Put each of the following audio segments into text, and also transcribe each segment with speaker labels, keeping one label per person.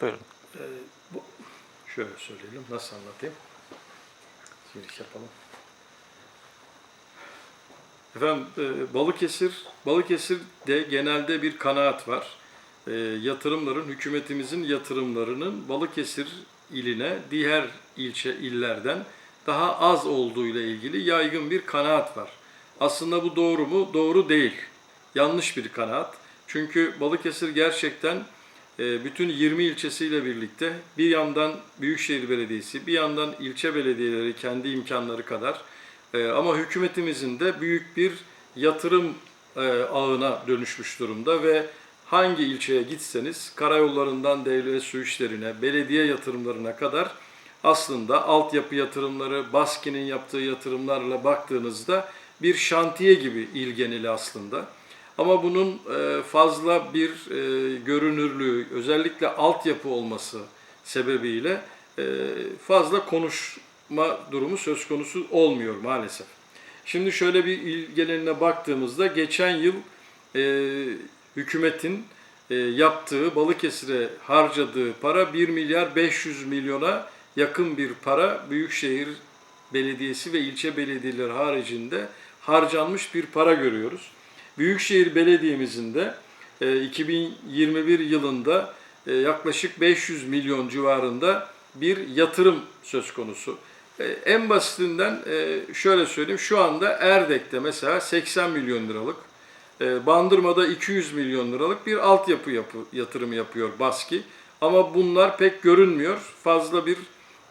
Speaker 1: Buyurun.
Speaker 2: Ee, bu, şöyle söyleyelim, nasıl anlatayım? Giriş yapalım. Efendim e, Balıkesir, Balıkesir'de genelde bir kanaat var. E, yatırımların, hükümetimizin yatırımlarının Balıkesir iline diğer ilçe illerden daha az olduğu ile ilgili yaygın bir kanaat var. Aslında bu doğru mu? Doğru değil. Yanlış bir kanaat. Çünkü Balıkesir gerçekten bütün 20 ilçesiyle birlikte bir yandan Büyükşehir Belediyesi, bir yandan ilçe belediyeleri kendi imkanları kadar e, ama hükümetimizin de büyük bir yatırım e, ağına dönüşmüş durumda ve hangi ilçeye gitseniz karayollarından devlet su işlerine, belediye yatırımlarına kadar aslında altyapı yatırımları, BASKİ'nin yaptığı yatırımlarla baktığınızda bir şantiye gibi il geneli aslında. Ama bunun e, fazla bir e, görünürlüğü, özellikle altyapı olması sebebiyle e, fazla konuşma durumu söz konusu olmuyor maalesef. Şimdi şöyle bir il geneline baktığımızda geçen yıl hükümetin yaptığı Balıkesir'e harcadığı para 1 milyar 500 milyona yakın bir para Büyükşehir Belediyesi ve ilçe belediyeleri haricinde harcanmış bir para görüyoruz. Büyükşehir Belediye'mizin de e, 2021 yılında e, yaklaşık 500 milyon civarında bir yatırım söz konusu. E, En basitinden e, şöyle söyleyeyim, şu anda Erdek'te mesela 80 milyon liralık, e, Bandırma'da 200 milyon liralık bir altyapı yapı, yatırımı yapıyor BASKİ. Ama bunlar pek görünmüyor. Fazla bir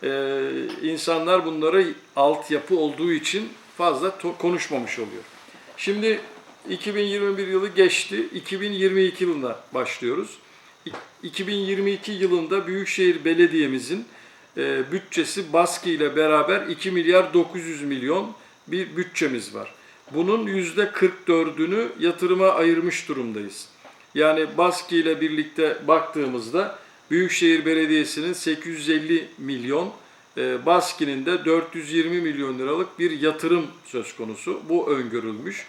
Speaker 2: e, insanlar bunları altyapı olduğu için fazla konuşmamış oluyor. Şimdi 2021 yılı geçti. 2022 yılına başlıyoruz. İ- 2022 yılında Büyükşehir Belediye'mizin e, bütçesi baskı ile beraber 2 milyar 900 milyon bir bütçemiz var. Bunun %44'ünü yatırıma ayırmış durumdayız. Yani baskı ile birlikte baktığımızda Büyükşehir Belediyesi'nin 850 milyon, Baski'nin de 420 milyon liralık bir yatırım söz konusu. Bu öngörülmüş.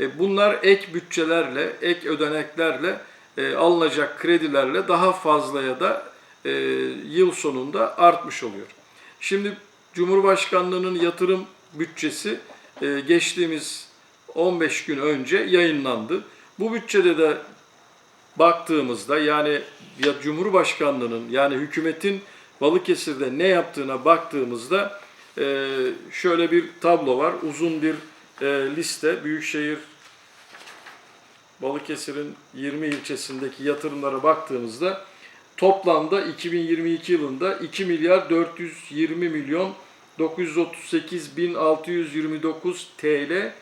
Speaker 2: E, Bunlar ek bütçelerle, ek ödeneklerle, e, alınacak kredilerle daha fazlaya da e, yıl sonunda artmış oluyor. Şimdi Cumhurbaşkanlığının yatırım bütçesi e, geçtiğimiz 15 gün önce yayınlandı. Bu bütçede de baktığımızda yani ya Cumhurbaşkanlığının yani hükümetin Balıkesir'de ne yaptığına baktığımızda e, şöyle bir tablo var. Uzun bir e, liste. Büyükşehir Balıkesir'in 20 ilçesindeki yatırımlara baktığımızda toplamda 2022 yılında 2 milyar 420 milyon 938 bin 629 TL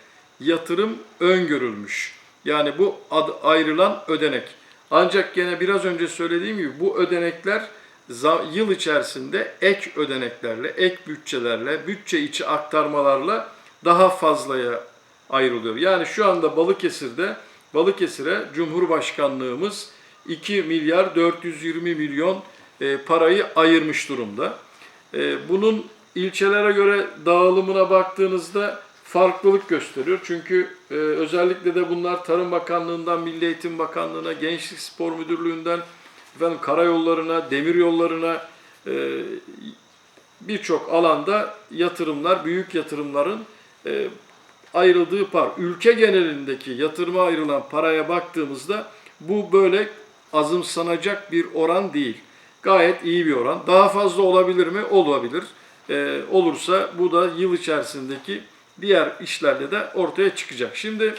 Speaker 2: yatırım öngörülmüş. Yani bu ayrılan ödenek. Ancak gene biraz önce söylediğim gibi bu ödenekler yıl içerisinde ek ödeneklerle, ek bütçelerle, bütçe içi aktarmalarla daha fazlaya ayrılıyor. Yani şu anda Balıkesir'de Balıkesir'e Cumhurbaşkanlığımız 2 milyar 420 milyon e, parayı ayırmış durumda. E, bunun ilçelere göre dağılımına baktığınızda farklılık gösteriyor. Çünkü e, özellikle de bunlar Tarım Bakanlığı'ndan Milli Eğitim Bakanlığı'na, Gençlik Spor Müdürlüğü'nden efendim karayollarına, demir yollarına e, birçok alanda yatırımlar, büyük yatırımların e, ayrıldığı par. Ülke genelindeki yatırıma ayrılan paraya baktığımızda bu böyle azımsanacak bir oran değil. Gayet iyi bir oran. Daha fazla olabilir mi? Olabilir. Ee, olursa bu da yıl içerisindeki diğer işlerle de ortaya çıkacak. Şimdi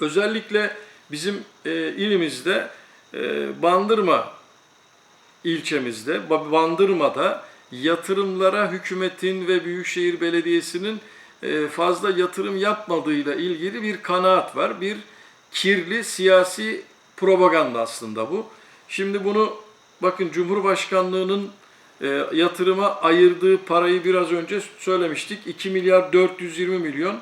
Speaker 2: özellikle bizim e, ilimizde e, Bandırma ilçemizde, Ba- Bandırma'da yatırımlara hükümetin ve Büyükşehir Belediyesi'nin e, fazla yatırım yapmadığıyla ilgili bir kanaat var. Bir kirli siyasi propaganda aslında bu. Şimdi bunu bakın Cumhurbaşkanlığının e, yatırıma ayırdığı parayı biraz önce söylemiştik. 2 milyar 420 milyon.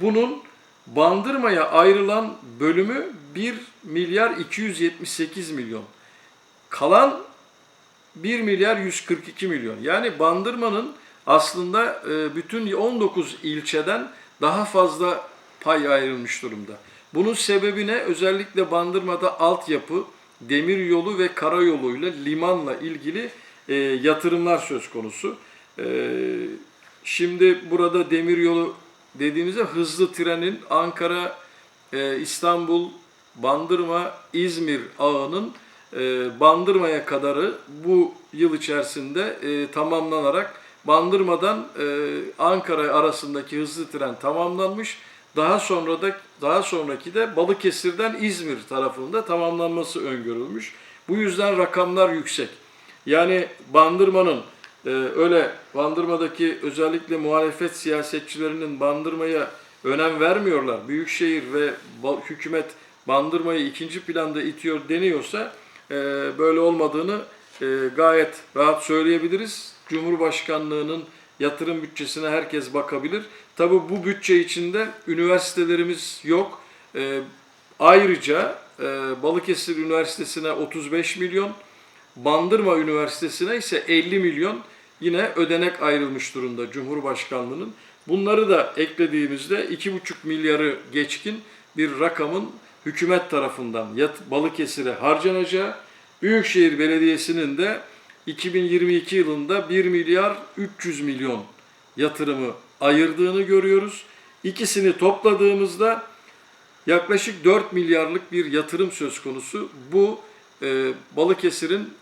Speaker 2: Bunun Bandırma'ya ayrılan bölümü 1 milyar 278 milyon. Kalan 1 milyar 142 milyon. Yani Bandırma'nın aslında e, bütün 19 ilçeden daha fazla pay ayrılmış durumda. Bunun sebebi ne? Özellikle Bandırma'da altyapı, demiryolu ve karayoluyla limanla ilgili e, yatırımlar söz konusu. E, şimdi burada demiryolu dediğimizde hızlı trenin Ankara, İstanbul, Bandırma, İzmir ağının Bandırma'ya kadarı bu yıl içerisinde e, tamamlanarak Bandırma'dan e, Ankara arasındaki hızlı tren tamamlanmış. Daha sonra da daha sonraki de Balıkesir'den İzmir tarafında tamamlanması öngörülmüş. Bu yüzden rakamlar yüksek. Yani Bandırma'nın e, öyle Bandırma'daki özellikle muhalefet siyasetçilerinin Bandırma'ya önem vermiyorlar. Büyükşehir ve hükümet Bandırma'yı ikinci planda itiyor deniyorsa e, böyle olmadığını e, gayet rahat söyleyebiliriz. Cumhurbaşkanlığının yatırım bütçesine herkes bakabilir. Tabi bu bütçe içinde üniversitelerimiz yok. E, ayrıca e, Balıkesir Üniversitesi'ne 35 milyon, Bandırma Üniversitesi'ne ise 50 milyon yine ödenek ayrılmış durumda Cumhurbaşkanlığının. Bunları da eklediğimizde 2,5 milyarı geçkin bir rakamın hükümet tarafından Balıkesir'e harcanacağı, Büyükşehir Belediyesi'nin de 2022 yılında 1 milyar 300 milyon yatırımı ayırdığını görüyoruz. İkisini topladığımızda yaklaşık 4 milyarlık bir yatırım söz konusu. Bu e, Balıkesir'in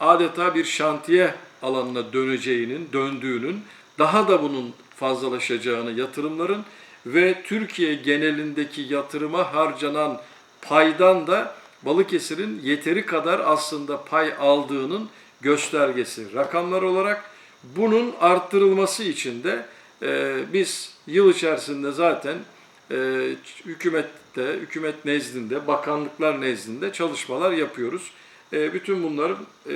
Speaker 2: adeta bir şantiye alanına döneceğinin, döndüğünün, daha da bunun fazlalaşacağını yatırımların ve Türkiye genelindeki yatırıma harcanan paydan da Balıkesir'in yeteri kadar aslında pay aldığının göstergesi rakamlar olarak bunun arttırılması için de e, biz yıl içerisinde zaten e, hükümette, hükümet nezdinde, bakanlıklar nezdinde çalışmalar yapıyoruz. E, bütün bunların e,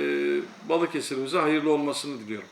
Speaker 2: Balıkesir'imize hayırlı olmasını diliyorum.